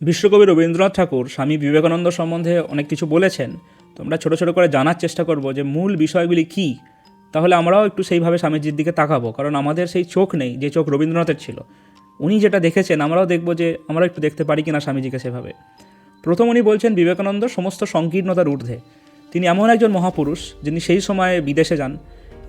বিশ্বকবি রবীন্দ্রনাথ ঠাকুর স্বামী বিবেকানন্দ সম্বন্ধে অনেক কিছু বলেছেন। তো আমরা ছোটো ছোটো করে জানার চেষ্টা করব যে মূল বিষয়গুলি কী? তাহলে আমরাও একটু সেইভাবে স্বামীজির দিকে তাকাবো, কারণ আমাদের সেই চোখ নেই, যে চোখ রবীন্দ্রনাথের ছিল। উনি যেটা দেখেছেন, আমরাও দেখব যে আমরা একটু দেখতে পারি কিনা স্বামীজিকে সেভাবে। প্রথম উনি বলছেন, বিবেকানন্দ সমস্ত সংকীর্ণতার ঊর্ধ্বে। তিনি এমন একজন মহাপুরুষ যিনি সেই সময়ে বিদেশে যান।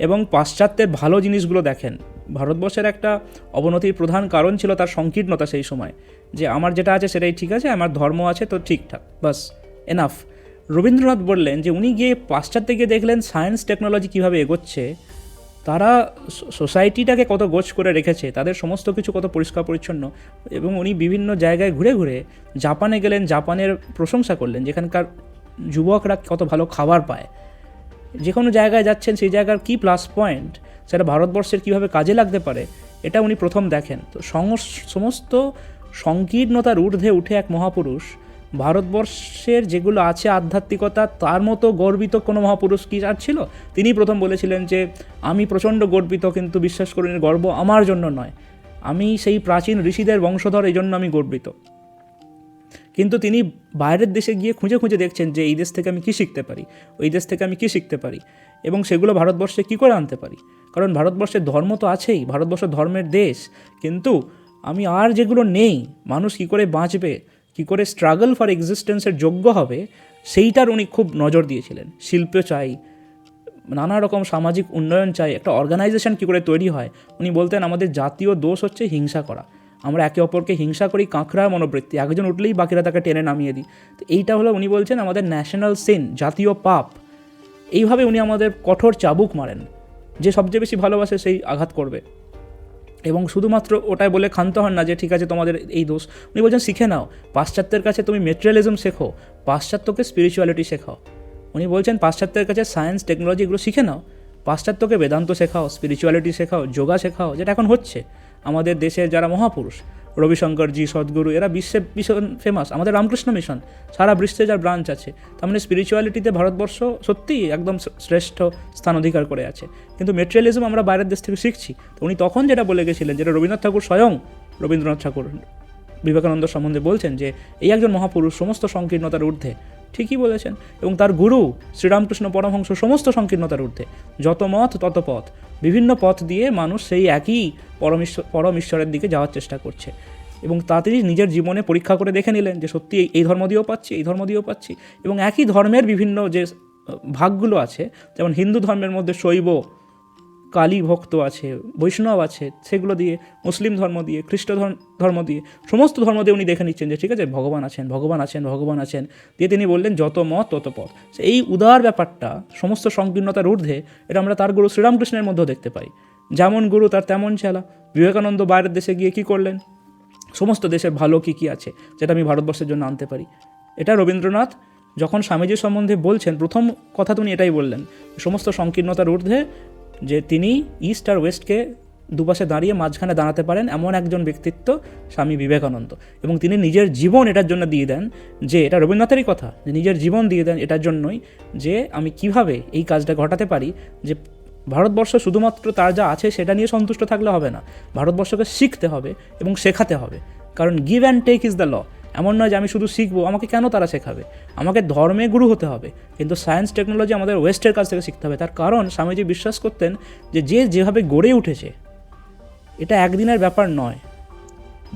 এবং পাশ্চাত্যের ভালো জিনিসগুলো দেখেন। ভারতবর্ষের একটা অবনতির প্রধান কারণ ছিল তার সংকীর্ণতা সেই সময়। যে আমার যেটা আছে সেটাই ঠিক আছে, আমার ধর্ম আছে তো ঠিকঠাক বাস এনাফ রবীন্দ্রনাথ বললেন যে উনি গিয়ে পাশ্চাত্যে গিয়ে দেখলেন সায়েন্স টেকনোলজি কীভাবে এগোচ্ছে, তারা সোসাইটিটাকে কত গোছ করে রেখেছে, তাদের সমস্ত কিছু কত পরিষ্কার পরিচ্ছন্ন, এবং উনি বিভিন্ন জায়গায় ঘুরে ঘুরে জাপানে গেলেন, জাপানের প্রশংসা করলেন, যেখানকার যুবকরা কত ভালো খাবার পায়। যে কোনো জায়গায় যাচ্ছেন, সেই জায়গার কী প্লাস পয়েন্ট সেটা ভারতবর্ষের কীভাবে কাজে লাগতে পারে? এটা উনি প্রথম দেখেন। তো সমস্ত সংকীর্ণতার ঊর্ধ্বে উঠে এক মহাপুরুষ, ভারতবর্ষের যেগুলো আছে আধ্যাত্মিকতা, তার মতো গর্বিত কোনো মহাপুরুষ কি আর ছিল? তিনি প্রথম বলেছিলেন যে, আমি প্রচণ্ড গর্বিত, কিন্তু বিশ্বাস করুন গর্ব আমার জন্য নয়। আমি সেই প্রাচীন ঋষিদের বংশধর, এই জন্য আমি গর্বিত। কিন্তু তিনি বাইরের দেশে গিয়ে খুঁজে খুঁজে দেখছেন যে এই দেশ থেকে আমি কী শিখতে পারি, ওই দেশ থেকে আমি কী শিখতে পারি এবং সেগুলো ভারতবর্ষে কী করে আনতে পারি? কারণ ভারতবর্ষের ধর্ম তো আছেই, ভারতবর্ষ ধর্মের দেশ। কিন্তু আমি আর যেগুলো নেই, মানুষ কী করে বাঁচবে, কী করে স্ট্রাগল ফর এক্সিস্টেন্সের যোগ্য হবে, সেইটার উনি খুব নজর দিয়েছিলেন। শিল্প চাই, নানা রকম সামাজিক উন্নয়ন চাই, একটা অর্গানাইজেশন কী করে তৈরি হয়? উনি বলতেন, আমাদের জাতীয় দোষ হচ্ছে হিংসা করা। আমরা একে অপরকে হিংসা করি কাঁকড়া মনোবৃত্তি। একজন উঠলেই বাকিরা তাকে টেনে নামিয়ে দিই। তো এইটা হলো উনি বলছেন আমাদের ন্যাশনাল সিন জাতীয় পাপ। এইভাবে উনি আমাদের কঠোর চাবুক মারেন। যে সবচেয়ে বেশি ভালোবাসে সেই আঘাত করবে। এবং শুধুমাত্র ওটাই বলে ক্ষান্ত হন না যে, ঠিক আছে, তোমাদের এই দোষ। উনি বলছেন, শিখে নাও। পাশ্চাত্যের কাছে তুমি মেটেরিয়ালিজম শেখো। পাশ্চাত্যকে স্পিরিচুয়ালিটি শেখাও। উনি বলছেন, পাশ্চাত্যের কাছে সায়েন্স টেকনোলজি এগুলো শিখে নাও। পাশ্চাত্যকে বেদান্ত শেখাও স্পিরিচুয়ালিটি শেখাও, যোগা শেখাও, যেটা এখন হচ্ছে। আমাদের দেশের যারা মহাপুরুষ রবিশঙ্করজি সদ্গুরু, এরা বিশ্বে ভীষণ ফেমাস আমাদের রামকৃষ্ণ মিশন, সারা বিশ্বে যার ব্রাঞ্চ আছে, তার মানে স্পিরিচুয়ালিটিতে ভারতবর্ষ সত্যিই একদম শ্রেষ্ঠ স্থান অধিকার করে আছে। কিন্তু মেটেরিয়ালিজম আমরা বাইরের দেশ থেকে শিখছি, তো উনি তখন যেটা বলে গেছিলেন, যেটা রবীন্দ্রনাথ ঠাকুর স্বয়ং রবীন্দ্রনাথ ঠাকুর, বিবেকানন্দ সম্বন্ধে বলছেন যে, এই একজন মহাপুরুষ সমস্ত সংকীর্ণতার ঊর্ধ্বে ঠিকই বলেছেন। এবং তার গুরু শ্রীরামকৃষ্ণ পরমহংস সমস্ত সংকীর্ণতার ঊর্ধ্বে। যত মত, তত পথ। বিভিন্ন পথ দিয়ে মানুষ সেই একই পরমেশ্বর পরম ঈশ্বরের দিকে যাওয়ার চেষ্টা করছে। এবং তা তিনি নিজের জীবনে পরীক্ষা করে দেখে নিলেন যে সত্যি এই ধর্ম দিয়েও পাচ্ছি, এই ধর্ম দিয়েও পাচ্ছি। এবং একই ধর্মের বিভিন্ন যে ভাগগুলো আছে, যেমন হিন্দু ধর্মের মধ্যে শৈব কালী ভক্ত আছে, বৈষ্ণব আছে, সেগুলো দিয়ে, মুসলিম ধর্ম দিয়ে, খ্রিস্ট ধর্ম- দিয়ে, সমস্ত ধর্ম দিয়ে উনি দেখে নিচ্ছেন যে, ঠিক আছে, ভগবান আছেন ভগবান আছেন ভগবান আছেন। দিয়ে তিনি বললেন, যত মত, তত পথ। এই উদার ব্যাপারটা, সমস্ত সংকীর্ণতার ঊর্ধ্বে, এটা আমরা তার গুরু শ্রীরামকৃষ্ণের মধ্যেও দেখতে পাই। যেমন গুরু তার তেমন চেলা বিবেকানন্দ বাইরের দেশে গিয়ে কী করলেন? সমস্ত দেশের ভালো কী কী আছে, যেটা আমি ভারতবর্ষের জন্য আনতে পারি? এটা রবীন্দ্রনাথ যখন স্বামীজির সম্বন্ধে বলছেন, প্রথম কথা তো উনি এটাই বললেন, সমস্ত সংকীর্ণতার ঊর্ধ্বে যে তিনি ইস্ট আর ওয়েস্টকে দুপাশে দাঁড়িয়ে মাঝখানে দাঁড়াতে পারেন এমন একজন ব্যক্তিত্ব স্বামী বিবেকানন্দ। এবং তিনি নিজের জীবন এটার জন্য দিয়ে দেন যে, এটা রবীন্দ্রনাথেরই কথা, যে নিজের জীবন দিয়ে দেন এটার জন্যই যে, আমি কীভাবে এই কাজটা ঘটাতে পারি, যে ভারতবর্ষ শুধুমাত্র তার যা আছে সেটা নিয়ে সন্তুষ্ট থাকলে হবে না। ভারতবর্ষকে শিখতে হবে এবং শেখাতে হবে। কারণ give and take is the law এমন নয় যে আমি শুধু শিখব, আমাকে কেন তারা শেখাবে? আমাকে ধর্মে গুরু হতে হবে। কিন্তু সায়েন্স টেকনোলজি আমাদের ওয়েস্টের কাছ থেকে শিখতে হবে। তার কারণ স্বামীজি বিশ্বাস করতেন যে যে যেভাবে গড়ে উঠেছে, এটা একদিনের ব্যাপার নয়।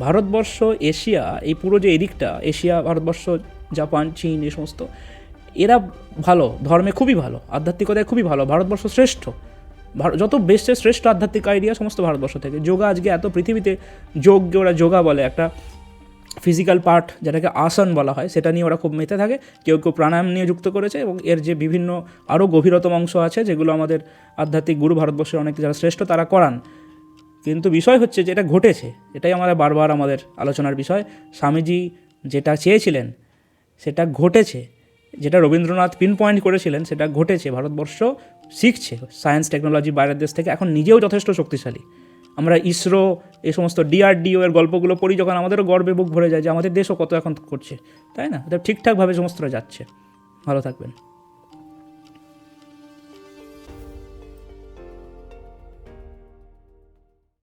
ভারতবর্ষ, এশিয়া, এই পুরো যে এদিকটা, এশিয়া, ভারতবর্ষ, জাপান, চীন, এই সমস্ত, এরা ভালো, ধর্মে খুবই ভালো, আধ্যাত্মিকতায় খুবই ভালো, ভারতবর্ষ শ্রেষ্ঠ। যত বেস্টের শ্রেষ্ঠ আধ্যাত্মিক আইডিয়া সমস্ত ভারতবর্ষ থেকে। যোগা আজকে এত পৃথিবীতে যোগকে ওরা যোগা বলে একটা ফিজিক্যাল পার্ট যেটাকে আসন বলা হয়, সেটা নিয়ে ওরা খুব মেতে থাকে। কেউ কেউ প্রাণায়াম নিয়ে যুক্ত করেছে এবং এর যে বিভিন্ন আরও গভীরতম অংশ আছে, যেগুলো আমাদের আধ্যাত্মিক গুরু ভারতবর্ষের অনেক যারা শ্রেষ্ঠ তারা করান। কিন্তু বিষয় হচ্ছে যে এটা ঘটেছে, এটাই আমাদের বারবার আমাদের আলোচনার বিষয়। স্বামীজি যেটা চেয়েছিলেন, সেটা ঘটেছে। যেটা রবীন্দ্রনাথ পিন পয়েন্ট করেছিলেন, সেটা ঘটেছে। ভারতবর্ষ শিখছে। সায়েন্স টেকনোলজি বাইরের দেশ থেকে এখন নিজেও যথেষ্ট শক্তিশালী। আমরা ইসরো এই সমস্ত ডিআরডিও এর গল্পগুলো পড়ি, যখন আমাদেরও গর্বে বুক ভরে যায় যে আমাদের দেশও কত এখন করছে, তাই না? ঠিকঠাকভাবে সমস্তটা যাচ্ছে। ভালো থাকবেন।